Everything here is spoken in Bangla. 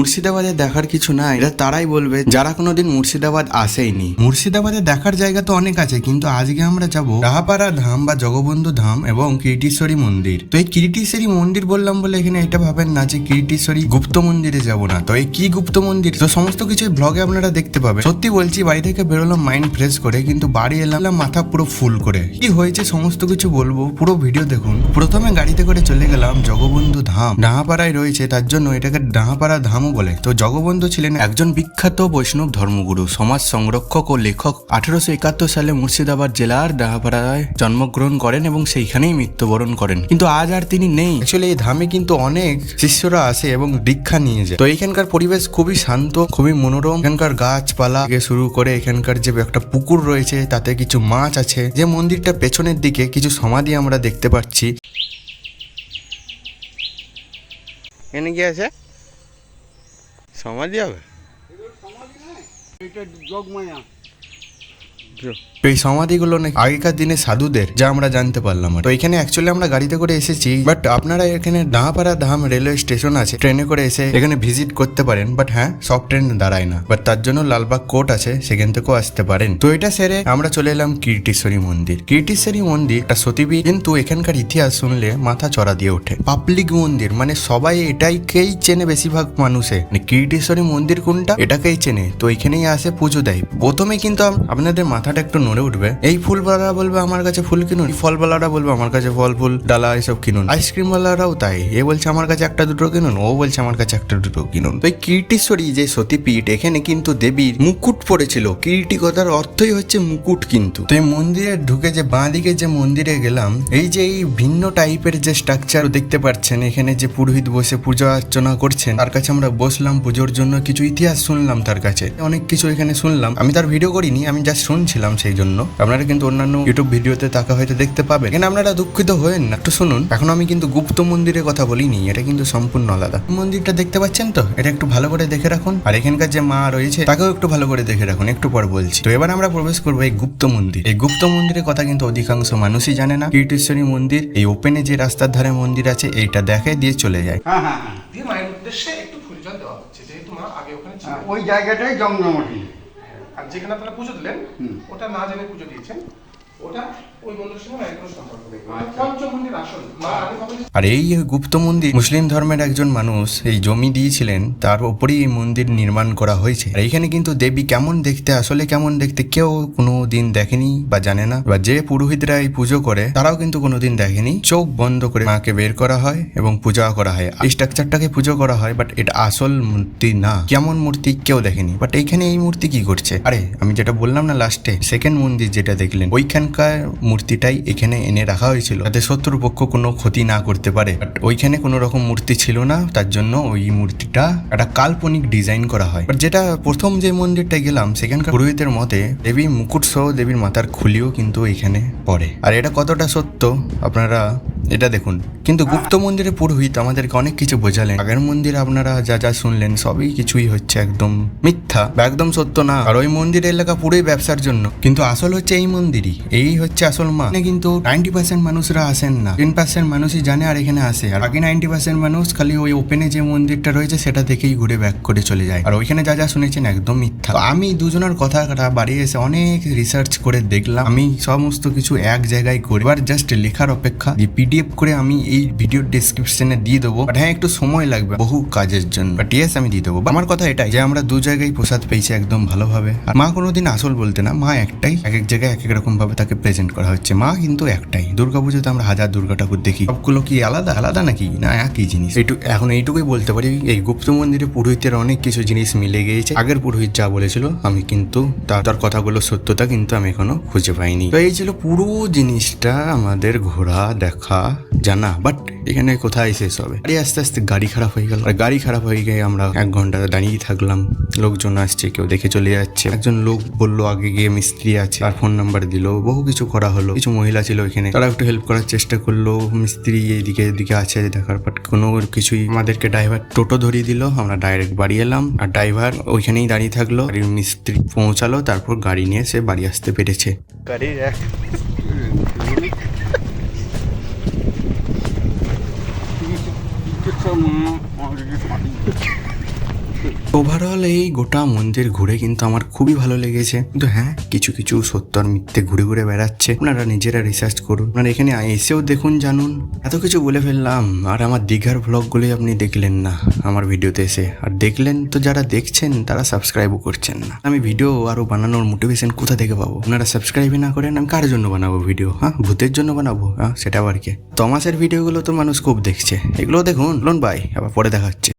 মুর্শিদাবাদে দেখার কিছু নাই এটা তারাই বলবে, যারা কোনোদিন মুর্শিদাবাদ আসেইনি। মুর্শিদাবাদে দেখার জায়গা তো অনেক আছে, কিন্তু আজকে আমরা যাব রাহাপাড়া ধাম বা জগবন্ধু ধাম এবং কিরিটিশ্বরী মন্দির। তো এই কিরিটিশ্বরী মন্দির বললাম বলে এখানে এটা ভাবেন না যে কিরিটিশ্বরী গুপ্ত মন্দিরে যাব না। তো এই কি গুপ্ত মন্দির? তো সমস্ত কিছু ব্লগে আপনারা দেখতে পাবেন। সত্যি বলছি, বাড়ি থেকে বেরোলাম মাইন্ড ফ্রেশ করে, কিন্তু বাড়ি এলাম মাথা পুরো ফুল করে। কি হয়েছে সমস্ত কিছু বলব, পুরো ভিডিও দেখুন। প্রথমে গাড়িতে করে চলে গেলাম জগবন্ধু ধাম। ডাহাপাড়ায় রয়েছে, তার জন্য এটাকে ডাহাপাড়া ধামও বলে। তো জগবন্ধু ছিলেন একজন বিখ্যাত বৈষ্ণব ধর্মগুরু সমাজ সংরক্ষক ও লেখক। আঠারোশো একাত্তর সালে মুর্শিদাবাদ জেলার ডাহাপাড়ায় জন্মগ্রহণ করেন এবং সেইখানেই মৃত্যুবরণ করেন। কিন্তু আজ আর তিনি নেই। অ্যাকচুয়ালি এই ধামে কিন্তু অনেক শিষ্যরা আসে এবং দীক্ষা নিয়ে যায়। তো এখানকার পরিবেশ খুবই শান্ত খুবই মনোরম। এখানকার গাছপালা থেকে শুরু করে এখানকার যে একটা পুকুর রয়েছে তাতে কিছু মাছ আছে। যে মন্দিরটা পেছনের দিকে কিছু সমাধি আমরা দেখতে পাচ্ছি। এখানে কি আছে? সমাধি হবে? এটা যোগমায়া এই সমাধিগুলো নাকি আগেকার দিনে সাধুদের, যা আমরা জানতে পারলাম তো এখানে অ্যাকচুয়ালি আমরা গাড়িতে করে এসেছি বাট আপনারা এখানে ডাহাপাড়া ধাম রেলওয়ে স্টেশন আছে ট্রেনে করে এসে এখানে ভিজিট করতে পারেন বাট হ্যাঁ সব ট্রেন দাঁড়ায় না। বাট তার জন্য লালবাগ কোর্ট আছে, সেখান থেকেও আসতে পারেন। তো এটা সেরে আমরা চলে এলাম কীর্তিশ্বরী মন্দির। কীর্তিশ্বরী মন্দির একটা সতীপীঠ কিন্তু এখানকার ইতিহাস শুনলে মাথা চড়া দিয়ে ওঠে। পাবলিক মন্দির মানে সবাই এটাইকেই চেনে বেশিরভাগ মানুষে। মানে কীর্তিশ্বরী মন্দির কোনটা, এটাকেই চেনে। তো এখানেই আসে পুজো দেয়। প্রথমে কিন্তু আপনাদের আপনাদের মাথাটা একটু নড়ে উঠবে। এই ফুলওয়ালারা বলবে আমার কাছে ফুল কিনুন ফলওয়ালারা বলবে আমার কাছে ফল, ফুল, ডালা এসব কিনুন। আইসক্রিমওয়ালারাও তাই, এ বলছে আমার কাছে একটা দুটো কিনুন, ও বলছে আমার কাছে একটা দুটো কিনুন। তো এই কীর্তিশ্বরী যে সতীপীঠ, এখানে কিন্তু দেবীর মুকুট পড়েছিল। কীর্তি কথার অর্থই হচ্ছে মুকুট কিন্তু। তো এই মন্দিরে ঢুকে যে বাঁ দিকে যে মন্দিরে গেলাম, এই যে এই ভিন্ন টাইপের যে স্ট্রাকচার দেখতে পাচ্ছেন, এখানে যে পুরোহিত বসে পূজা অর্চনা করছেন, তার কাছে আমরা বসলাম, পুজোর জন্য কিছু ইতিহাস শুনলাম তার কাছে। অনেক কিছু এখানে শুনলাম। আমি তার ভিডিও করিনি, আমি জাস্ট শুনছিলাম সেই জন্য আপনারা কিন্তু অন্যান্য ইউটিউব ভিডিওতে তাকা হয়তো দেখতে পাবেন। এখানে আপনারা দুঃখিত হয়েন? না একটু শুনুন। এখন আমি কিন্তু গুপ্ত মন্দিরের কথা বলিনি এটা কিন্তু সম্পূর্ণ আলাদা। মন্দিরটা দেখতে পাচ্ছেন তো? এটা একটু ভালো করে দেখে রাখুন। আর এখানকার যে মা রয়েছে তাকেও একটু ভালো করে দেখে রাখুন। একটু পর বলছি। তো এবার আমরা প্রবেশ করব এই গুপ্ত মন্দির। এই গুপ্ত মন্দিরের কথা কিন্তু অধিকাংশ মানুষই জানে না। কীর্তেশ্বরী মন্দির এই ওপেনে যে রাস্তার ধারে মন্দির আছে এইটা দেখে দিয়ে চলে যায়। হ্যাঁ হ্যাঁ হ্যাঁ। দিয়ে মায়ের উদ্দেশ্যে একটু ফুল জল দেওয়া হচ্ছে যেহেতু মা আগে ওখানে ছিল। হ্যাঁ, ওই জায়গাটাই জমজমাটি। আর যেখানে আপনারা পুজো দিলেন। ওটা না জেনে পুজো দিয়েছেন ওটা ওই মন্দিরের সঙ্গে কোনো সম্পর্ক নেই। ওটা আচ্ছা। আসল। মা আর এই গুপ্ত মন্দির মুসলিম ধর্মের একজন মানুষ এই জমি দিয়েছিলেন তার উপরেই এই মন্দির নির্মাণ করা হয়েছে। আর এইখানে কিন্তু দেবী কেমন দেখতে আসলে কেমন দেখতে কেউ কোনো দিন দেখেনি বা জানে না। বা যে পুরোহিতরা এই পুজো করে তারাও কিন্তু কোনোদিন দেখেনি। চোখ বন্ধ করে মাকে বের করা হয় এবং পূজা করা হয়। এই স্ট্রাকচারটাকে পুজো করা হয় বাট এটা আসল মূর্তি না। কেমন মূর্তি কেউ দেখেনি। বাট এইখানে এই মূর্তি কি করছে? আরে আমি যেটা বললাম না লাস্টে সেকেন্ড মন্দির যেটা দেখলেন ওইখানকার মূর্তিটাই এখানে এনে রাখা হয়েছিল। যাতে শত্রুপক্ষ কোনো ক্ষতি না করতে পারে। বাট ওইখানে কোনো রকম মূর্তি ছিল না, তার জন্য ওই মূর্তিটা একটা কাল্পনিক ডিজাইন করা হয়। বাট যেটা প্রথম যে মন্দিরটা গেলাম, সেখানকার পুরোহিতের মতে দেবী মুকুট সহ দেবীর মাথার খুলিও কিন্তু এখানে পড়ে। আর এটা কতটা সত্য? আপনারা এটা দেখুন। কিন্তু গুপ্ত মন্দিরে পুরোহিত আমাদেরকে অনেক কিছু বোঝালেন। আগের মন্দিরে আপনারা যা যা শুনলেন সবই কিছুই হচ্ছে একদম মিথ্যা বা একদম সত্য না। আর ওই মন্দির এলাকা পুরোই ব্যবসার জন্য। কিন্তু আসল হচ্ছে এই মন্দিরই। এই হচ্ছে আসল মা। কিন্তু নাইনটি পার্সেন্ট মানুষরা আসেন না। টেন পার্সেন্ট মানুষই জানে আর এখানে আসে। আর বাকি নাইনটি পার্সেন্ট মানুষ খালি ওই ওপেনে যে মন্দিরটা রয়েছে সেটা দেখেই ঘুরে ব্যাক করে চলে যায়। আর ওইখানে যা যা শুনেছেন একদম মিথ্যা। আমি দুজনের কথা বাড়ি এসে অনেক রিসার্চ করে দেখলাম। আমি সমস্ত কিছু এক জায়গায় করি। এবার জাস্ট লেখার অপেক্ষা। যে পিডিএফ করে আমি এই ভিডিও ডিসক্রিপশনে দিয়ে দেবো। বাট হ্যাঁ একটু সময় লাগবে বহু কাজের জন্য। বাট ইয়েস আমি দিয়ে দেবো। আমার কথা এটাই যে আমরা দু জায়গায় প্রসাদ পেয়েছি একদম ভালোভাবে। আর মা কোনোদিন আসল বলতে না, মা একটাই এক এক জায়গায় এক এক রকম ভাবে তাকে প্রেজেন্ট করা হচ্ছে। মা কিন্তু একটাই। দুর্গাপুজোতে আমরা হাজার দুর্গা ঠাকুর দেখি। সবগুলো কি আলাদা আলাদা নাকি? না, একই জিনিস। এইটু, এখন এইটুকুই বলতে পারি। এই গুপ্ত মন্দিরে পুরোহিতের অনেক কিছু জিনিস মিলে গিয়েছে। আগের পুরোহিত যা বলেছিল, আমি কিন্তু তার কথাগুলো, সত্যতা কিন্তু আমি এখনও খুঁজে পাইনি। তো এই ছিল পুরো জিনিসটা আমাদের ঘোরা, দেখা জানা বাট এখানে কোথায় শেষ হবে গাড়ি আস্তে আস্তে গাড়ি খারাপ হয়ে গেল। আর গাড়ি খারাপ হয়ে গিয়ে আমরা এক ঘণ্টা দাঁড়িয়ে থাকলাম। লোকজন আসছে, কেউ দেখে চলে যাচ্ছে। একজন লোক বলল, আগে গিয়ে মিস্ত্রি আছে। আর ফোন নাম্বার দিল। বহু কিছু করা হলো। কিছু মহিলা ছিল ওইখানে তারা একটু হেল্প করার চেষ্টা করল। মিস্ত্রি এইদিকে এদিকে আছে দেখার বাট কোনো কিছুই আমাদেরকে ড্রাইভার টোটো ধরিয়ে দিল। আমরা ডাইরেক্ট বাড়ি এলাম। আর ড্রাইভার ওইখানেই দাঁড়িয়ে থাকল। মিস্ত্রি পৌঁছালো। তারপর গাড়ি নিয়ে সে বাড়ি আসতে পেরেছে। গাড়ির এক 车门往里插进去。ওভারঅল এই গোটা মন্দির ঘুরে কিন্তু আমার খুবই ভালো লেগেছে। কিন্তু হ্যাঁ কিছু কিছু সত্য আর মিথ্যে ঘুরে ঘুরে বেড়াচ্ছে। আপনারা নিজেরা রিসার্চ করুন। আপনারা এখানে এসেও দেখুন, জানুন। এত কিছু বলে ফেললাম, আর আমার দীঘার ভ্লগগুলি আপনি দেখলেন না আমার ভিডিওতে এসে। আর দেখলেন তো যারা দেখছেন, তারা সাবস্ক্রাইবও করছেন না। আমি ভিডিও আরও বানানোর মোটিভেশন কোথা থেকে পাবো? আপনারা সাবস্ক্রাইবই না করেন, আমি কার জন্য বানাবো ভিডিও হ্যাঁ ভূতের জন্য বানাবো? হ্যাঁ সেটা আবার কি। তমাসের ভিডিওগুলো তো মানুষ খুব দেখছে। এগুলো দেখুন লোন বাই আবার পরে দেখাচ্ছে।